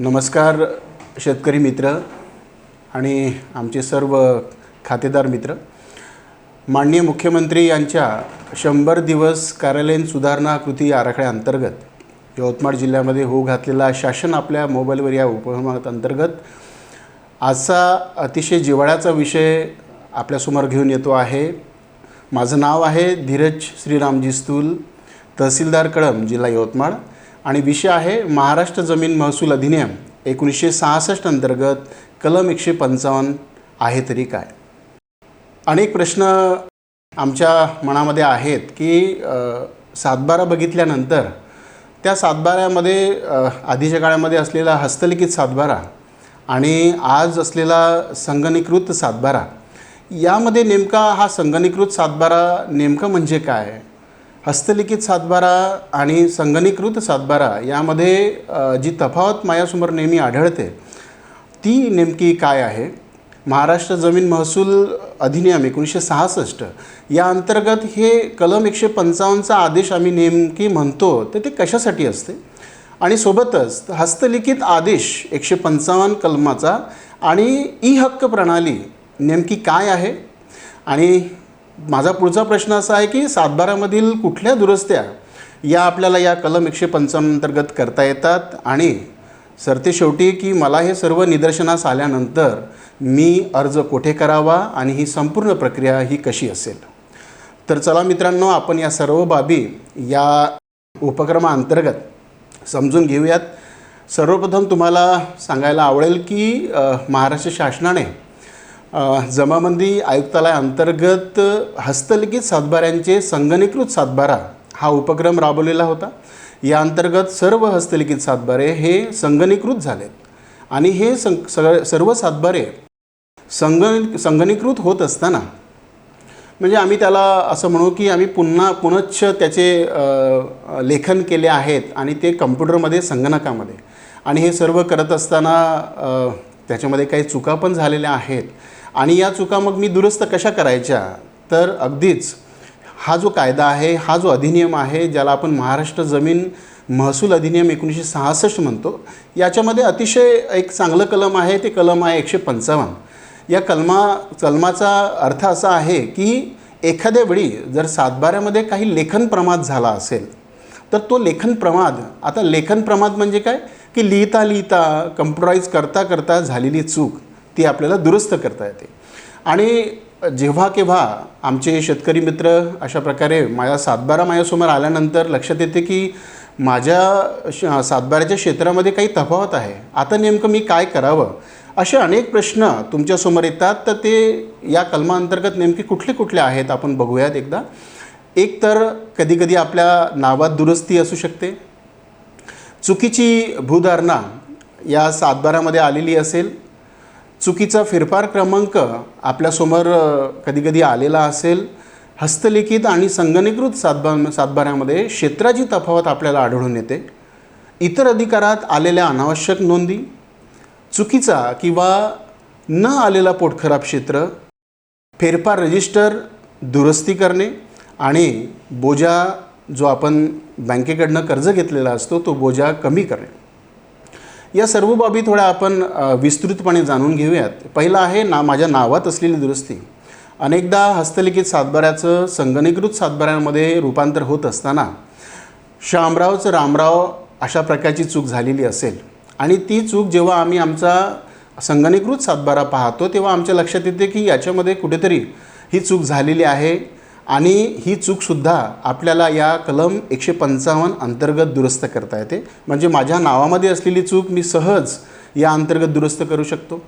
नमस्कार शेतकरी मित्र आणि आमचे सर्व खातेदार मित्र. माननीय मुख्यमंत्री यांच्या शंभर दिवस कार्यालयीन सुधारणा कृती आराखड्याअंतर्गत यवतमाळ जिल्ह्यामध्ये होऊ घातलेला शासन आपल्या मोबाईलवर या उपक्रमात अंतर्गत आजचा अतिशय जिव्हाळ्याचा विषय आपल्यासमोर घेऊन येतो आहे. माझं नाव आहे धीरज श्रीरामजी स्तूल तहसीलदार कळम जिल्हा यवतमाळ. आणि विषय आहे महाराष्ट्र जमीन महसूल अधिनियम एकोणीसशे सहासष्ट अंतर्गत कलम एकशे पंचावन्न आहे तरी काय? अनेक प्रश्न आमच्या मनामध्ये आहेत की सातबारा बघितल्यानंतर त्या सातबाऱ्यामध्ये आधीच्या काळामध्ये असलेला हस्तलिखित सातबारा आणि आज असलेला संगणीकृत सातबारा यामध्ये नेमका हा संगणीकृत सातबारा नेमकं म्हणजे काय? हस्तलिखित सातबारा आणि संगणीकृत सातबारा यामध्ये जी तफावत माझ्यासमोर नेहमी आढळते ती नेमकी काय आहे? महाराष्ट्र जमीन महसूल अधिनियम एकोणीसशे सहासष्ट या अंतर्गत हे कलम एकशे पंचावन्नचा आदेश आम्ही नेमकी म्हणतो तर ते कशासाठी असते? आणि सोबतच हस्तलिखित आदेश एकशे पंचावन्न कलमाचा आणि ई हक्क प्रणाली नेमकी काय आहे? आणि माझा पुढचा प्रश्न असा आहे की सातबारामधील कुठल्या दुरुस्त्या या आपल्याला या कलम एकशे पंचावन्न अंतर्गत करता येतात? आणि सरते शेवटी की मला हे सर्व निदर्शनास आल्यानंतर मी अर्ज कोठे करावा आणि ही संपूर्ण प्रक्रिया ही कशी असेल? तर चला मित्रांनो आपण या सर्व बाबी या उपक्रमाअंतर्गत समजून घेऊयात. सर्वप्रथम तुम्हाला सांगायला आवडेल की महाराष्ट्र शासनाने जमाबंदी आयुक्तालयाअंतर्गत हस्तलिखित सातबाऱ्यांचे संगणीकृत सातबारा हा उपक्रम राबवलेला होता. या अंतर्गत सर्व हस्तलिखित सातबारे हे संगणीकृत झालेत आणि हे सं सग सर्व सातबारे संगण संगणीकृत होत असताना म्हणजे आम्ही त्याला असं म्हणू की आम्ही पुन्हा पुनश्च त्याचे लेखन केले आहेत आणि ते कम्प्युटरमध्ये संगणकामध्ये. आणि हे सर्व करत असताना त्याच्यामध्ये काही चुका पण झालेल्या आहेत. आणि या चुका मग मी दुरुस्त कशा करायच्या? तर अगदीच हा जो कायदा आहे हा जो अधिनियम आहे ज्याला आपण महाराष्ट्र जमीन महसूल अधिनियम एकोणीसशे सहासष्ट म्हणतो याच्यामध्ये अतिशय एक चांगलं कलम आहे ते कलम आहे एकशे पंचावन्न. या कलमा कलमाचा अर्थ असा आहे की एखाद्या वेळी जर सातबाऱ्यामध्ये काही लेखन प्रमाद झाला असेल तर तो लेखन प्रमाद आता लेखन प्रमाद म्हणजे काय? की लिहिता लिहिता कम्प्युटराईज करता करता झालेली चूक. ती आपल्याला दुरुस्त करता येते. आणि जेव्हा केव्हा आमचे शेतकरी मित्र अशा प्रकारे माझ्या सातबारा माझ्यासमोर आल्यानंतर लक्षात येते की माझ्या श सातबाऱ्याच्या क्षेत्रामध्ये काही तफावत आहे. आता नेमकं मी काय करावं? असे अनेक प्रश्न तुमच्यासमोर येतात. तर ते या कलमाअंतर्गत नेमके कुठले कुठले आहेत आपण बघूयात एकदा. एक तर कधीकधी आपल्या नावात दुरुस्ती असू शकते. चुकीची भूधारणा या सातबारामध्ये आलेली असेल. चुकीचा फेरफार क्रमांक आपल्यासमोर कधीकधी आलेला असेल हस्तलिखित आणि संगणीकृत सातबा सातबाऱ्यामध्ये क्षेत्राची तफावत आपल्याला आढळून येते. इतर अधिकारात आलेल्या अनावश्यक नोंदी चुकीचा किंवा न आलेला पोटखराब क्षेत्र फेरफार रजिस्टर दुरुस्ती करणे आणि बोजा जो आपण बँकेकडनं कर्ज घेतलेला असतो तो बोजा कमी करणे. या सर्व बाबी थोड्या आपण विस्तृतपणे जाणून घेऊयात. पहिलं आहे ना माझ्या नावात असलेली दुरुस्ती. अनेकदा हस्तलिखित सातबाऱ्याचं संगणीकृत सातबाऱ्यांमध्ये रूपांतर होत असताना शामरावचं रामराव अशा प्रकारची चूक झालेली असेल. आणि ती चूक जेव्हा आम्ही आमचा संगणीकृत सातबारा पाहतो तेव्हा आमच्या लक्षात येते की याच्यामध्ये कुठेतरी ही चूक झालेली आहे. आणि ही चूकसुद्धा आपल्याला या कलम एकशे पंचावन्न अंतर्गत दुरुस्त करता येते. म्हणजे माझ्या नावामध्ये असलेली चूक मी सहज या अंतर्गत दुरुस्त करू शकतो.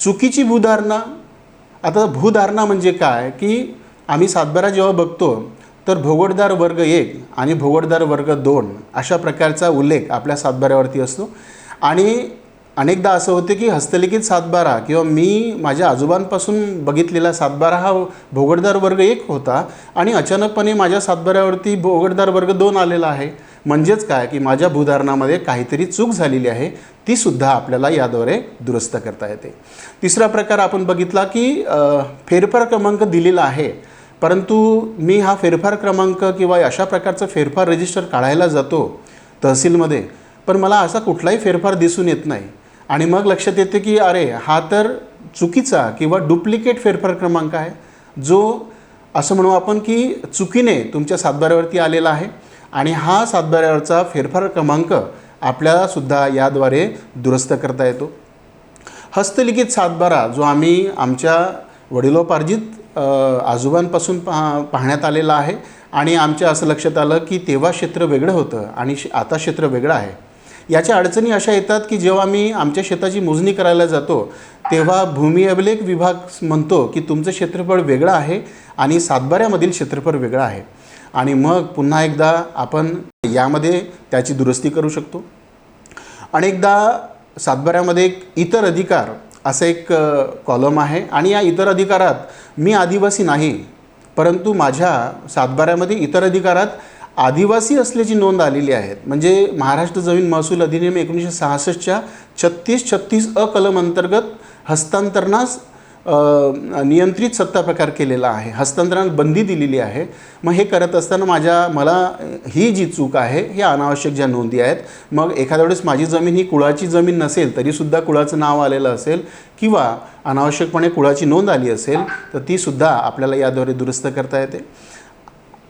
चुकीची भूधारणा आता भूधारणा म्हणजे काय? की आम्ही सातबारा जेव्हा बघतो तर भोगडदार वर्ग एक आणि भोगडदार वर्ग दोन अशा प्रकारचा उल्लेख आपल्या सातबाऱ्यावरती असतो. आणि अनेकदा असं होते की हस्तलिखित सातबारा किंवा मी माझ्या आजोबांपासून बघितलेला सातबारा हा भोगडदार वर्ग एक होता आणि अचानकपणे माझ्या सातबाऱ्यावरती भोगडदार वर्ग दोन आलेला आहे. म्हणजेच काय? की माझ्या भूधारणामध्ये काहीतरी चूक झालेली आहे ती सुद्धा आपल्याला याद्वारे दुरुस्त करता येते. तिसरा प्रकार आपण बघितला की फेरफार क्रमांक दिलेला आहे. परंतु मी हा फेरफार क्रमांक किंवा अशा प्रकारचं फेरफार रजिस्टर काढायला जातो तहसीलमध्ये पण मला असा कुठलाही फेरफार दिसून येत नाही. आणि मग लक्षात येते की अरे हा तर चुकीचा किंवा डुप्लिकेट फेरफार क्रमांक आहे जो असं म्हणू आपण की चुकीने तुमच्या सातबाऱ्यावरती आलेला आहे आणि हा सातबाऱ्यावरचा फेरफार क्रमांक आपल्यालासुद्धा याद्वारे दुरुस्त करता येतो. हस्तलिखित सातबारा जो आम्ही आमच्या वडिलोपार्जित आजोबांपासून पहा पाहण्यात आलेला आहे आणि आमच्या असं लक्षात आलं की तेव्हा क्षेत्र वेगळं होतं आणि आता क्षेत्र वेगळं आहे. याच्या अडचणी अशा येतात की जेव्हा आम्ही आमच्या शेताची मोजणी करायला जातो तेव्हा भूमी अभिलेख विभाग म्हणतो की तुमचं क्षेत्रफळ वेगळं आहे आणि सातबाऱ्यामधील क्षेत्रफळ वेगळं आहे. आणि मग पुन्हा एकदा आपण यामध्ये त्याची दुरुस्ती करू शकतो. अनेकदा सातबाऱ्यामध्ये एक इतर अधिकार असं एक कॉलम आहे आणि या इतर अधिकारात मी आदिवासी नाही परंतु माझ्या सातबाऱ्यामध्ये इतर अधिकारात आदिवासी असल्याची नोंद आलेली आहे म्हणजे महाराष्ट्र जमीन महसूल अधिनियम एकोणीसशे सहासष्टच्या छत्तीस छत्तीस अ कलम अंतर्गत हस्तांतरणास नियंत्रित सत्ता प्रकार केलेला आहे. हस्तांतरणात बंदी दिलेली आहे. मग हे करत असताना माझ्या मला ही जी चूक आहे हे अनावश्यक ज्या नोंदी आहेत मग एखाद्या वेळेस माझी जमीन ही कुळाची जमीन नसेल तरीसुद्धा कुळाचं नाव आलेलं असेल किंवा अनावश्यकपणे कुळाची नोंद आली असेल तर तीसुद्धा आपल्याला याद्वारे दुरुस्त करता येते.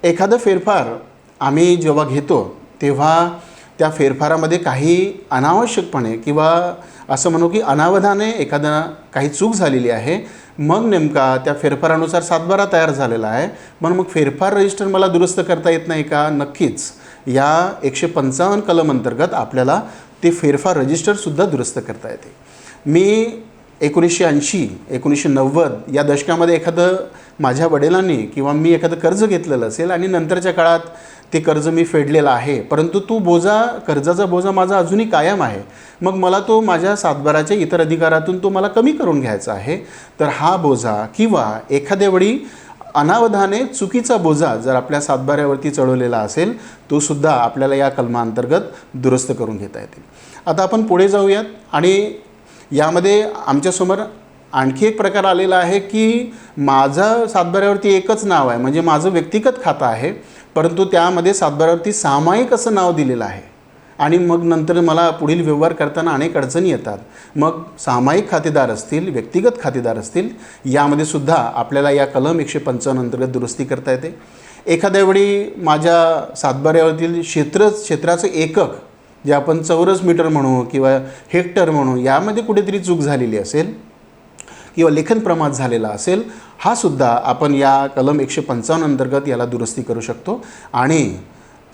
एखादं फेरफार आम्ही जेव्हा घेतो तेव्हा त्या फेरफारामध्ये काही अनावश्यकपणे किंवा असं म्हणू की अनावधाने एखादा काही चूक झालेली आहे मग नेमका त्या फेरफारानुसार सातबारा तयार झालेला आहे. मग मग फेरफार रजिस्टर मला दुरुस्त करता येत नाही का? नक्कीच. या एकशे पंचावन्न कलम अंतर्गत आपल्याला ते फेरफार रजिस्टरसुद्धा दुरुस्त करता येते. मी एकोणीसशे ऐंशी एकोणीसशे नव्वद या दशकामध्ये एखादं माझ्या वडिलांनी किंवा मी एखादं कर्ज घेतलेलं असेल आणि नंतरच्या काळात ते कर्ज मी फेडलेलं आहे परंतु तो बोजा कर्जाचा बोजा माझा अजूनही कायम आहे. मग मला तो माझ्या सातबाराच्या इतर अधिकारातून तो मला कमी करून घ्यायचा आहे. तर हा बोजा किंवा एखाद्या वेळी अनावधाने चुकीचा बोजा जर आपल्या सातबाऱ्यावरती चढवलेला असेल तो सुद्धा आपल्याला या कलमाअंतर्गत दुरुस्त करून घेता येतील. आता आपण पुढे जाऊयात आणि यामध्ये आमच्यासमोर आणखी एक प्रकार आलेला आहे की माझं सातबाऱ्यावरती एकच नाव आहे म्हणजे माझं व्यक्तिगत खातं आहे परंतु त्यामध्ये सातबाऱ्यावरती सामायिक असं नाव दिलेलं आहे. आणि मग नंतर मला पुढील व्यवहार करताना अनेक अडचणी येतात. मग सामायिक खातेदार असतील व्यक्तिगत खातेदार असतील यामध्ये सुद्धा आपल्याला या कलम एकशे पंचावन्न अंतर्गत दुरुस्ती करता येते. एखाद्या वेळी माझ्या सातबाऱ्यावरील क्षेत्र क्षेत्राचं एकक जे आपण चौरस मीटर म्हणू किंवा हेक्टर म्हणू यामध्ये कुठेतरी चूक झालेली असेल किंवा लेखन प्रमाद झालेला असेल हा सुद्धा आपण या कलम एकशे पंचावन्न अंतर्गत याला दुरुस्ती करू शकतो. आणि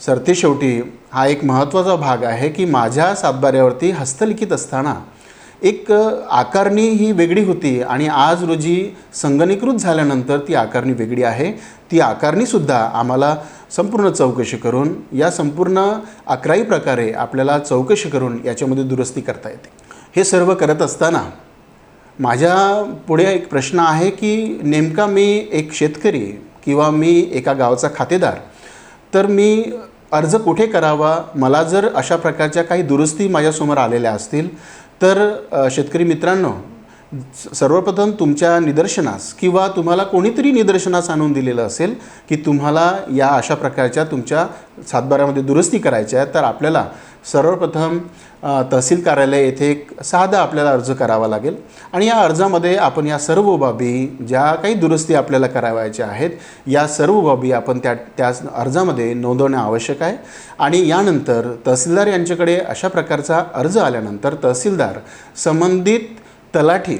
सरतेशेवटी हा एक महत्त्वाचा भाग आहे की माझ्या सातबाऱ्यावरती हस्तलिखित असताना एक आकारणी ही वेगळी होती आणि आज रोजी संगणीकृत झाल्यानंतर ती आकारणी वेगळी आहे. ती आकारणीसुद्धा आम्हाला संपूर्ण चौकशी करून या संपूर्ण अकराही प्रकारे आपल्याला चौकशी करून याच्यामध्ये दुरुस्ती करता येते. हे सर्व करत असताना माझ्या पुढे एक प्रश्न आहे की नेमका मी एक शेतकरी किंवा मी एका गावचा खातेदार तर मी अर्ज कुठे करावा? मला जर अशा प्रकारच्या काही दुरुस्ती माझ्यासमोर आलेल्या असतील तर शेतकरी मित्रांनो सर्वप्रथम तुमच्या निदर्शनास किंवा तुम्हाला कोणीतरी निदर्शनास आणून दिलेलं असेल की तुम्हाला या अशा प्रकारच्या तुमच्या सातबाऱ्यामध्ये दुरुस्ती करायच्या आहेत तर आपल्याला सर्वप्रथम तहसील कार्यालय येथे एक साधा आपल्याला अर्ज करावा लागेल. आणि या अर्जामध्ये आपण या सर्व बाबी ज्या काही दुरुस्ती आपल्याला करावायच्या आहेत या सर्व बाबी आपण त्या त्या अर्जामध्ये नोंदवणे आवश्यक आहे. आणि यानंतर तहसीलदार यांच्याकडे अशा प्रकारचा अर्ज आल्यानंतर तहसीलदार संबंधित तलाठी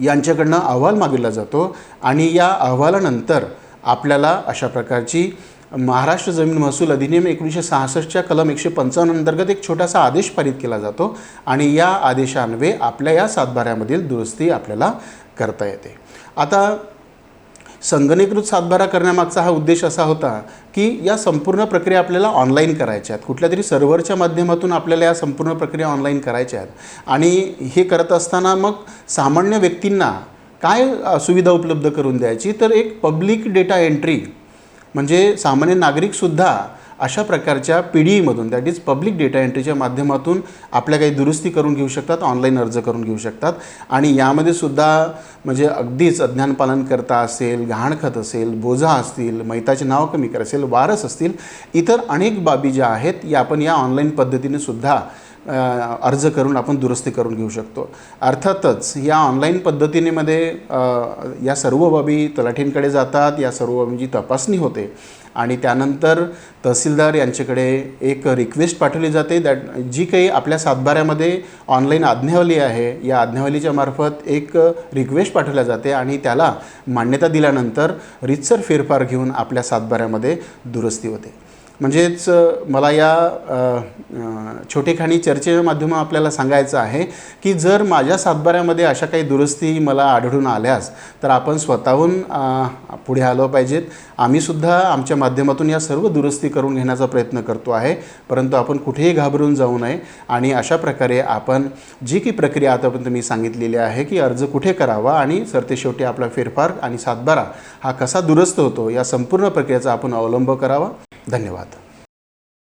यांच्याकडनं अहवाल मागितला जातो. आणि या अहवालानंतर आपल्याला अशा प्रकारची महाराष्ट्र जमीन महसूल अधिनियम एकोणीसशे सहासष्टच्या कलम एकशे पंचावन्न अंतर्गत एक छोटासा आदेश पारित केला जातो आणि या आदेशान्वये आपल्या या सातबाऱ्यामधील दुरुस्ती आपल्याला करता येते. आता संगणकीकृत सातबारा करण्यामागचा हा उद्देश असा होता की या संपूर्ण प्रक्रिया आपल्याला ऑनलाईन करायच्या आहेत. कुठल्या तरी सर्व्हरच्या माध्यमातून आपल्याला या संपूर्ण प्रक्रिया ऑनलाईन करायच्या आहेत. आणि हे करत असताना मग सामान्य व्यक्तींना काय सुविधा उपलब्ध करून द्यायची? तर एक पब्लिक डेटा एंट्री म्हणजे सामान्य नागरिकसुद्धा अशा प्रकारच्या पी डी ईमधून दॅट इज पब्लिक डेटा एंट्रीच्या माध्यमातून आपल्या काही दुरुस्ती करून घेऊ शकतात ऑनलाईन अर्ज करून घेऊ शकतात. आणि यामध्ये सुद्धा म्हणजे अगदीच अज्ञानपालन करता असेल घाणखत असेल बोजा असतील मैताचे नाव कमी कर असेल वारस असतील इतर अनेक बाबी ज्या आहेत या आपण या ऑनलाईन पद्धतीने सुद्धा अर्ज करून आपण दुरुस्ती करून घेऊ शकतो. अर्थातच या ऑनलाईन पद्धतीनेमध्ये या सर्व बाबी तलाठींकडे जातात या सर्व बाबींची तपासणी होते. आणि त्यानंतर तहसीलदार यांच्याकडे एक रिक्वेस्ट पाठवली जाते दॅट जी काही आपल्या सातबाऱ्यामध्ये ऑनलाईन आज्ञावली आहे या आज्ञावलीच्या मार्फत एक रिक्वेस्ट पाठवल्या जाते आणि त्याला मान्यता दिल्यानंतर रितसर फेरफार घेऊन आपल्या सातबाऱ्यामध्ये दुरुस्ती होते. म्हणजेच मला या छोटेखानी चर्चेच्या माध्यमातून आपल्याला सांगायचं आहे की जर माझ्या सातबाऱ्यामध्ये अशा काही दुरुस्ती मला आढळून आल्यास तर आपण स्वतःहून पुढे आलो पाहिजेत. आम्हीसुद्धा आमच्या माध्यमातून या सर्व दुरुस्ती करून घेण्याचा प्रयत्न करतो आहे परंतु आपण कुठेही घाबरून जाऊ नये. आणि अशा प्रकारे आपण जी की प्रक्रिया आतापर्यंत मी सांगितलेली आहे की अर्ज कुठे करावा आणि सरतेशेवटी आपला फेरफार आणि सातबारा हा कसा दुरुस्त होतो या संपूर्ण प्रक्रियेचा आपण अवलंब करावा. धन्यवाद.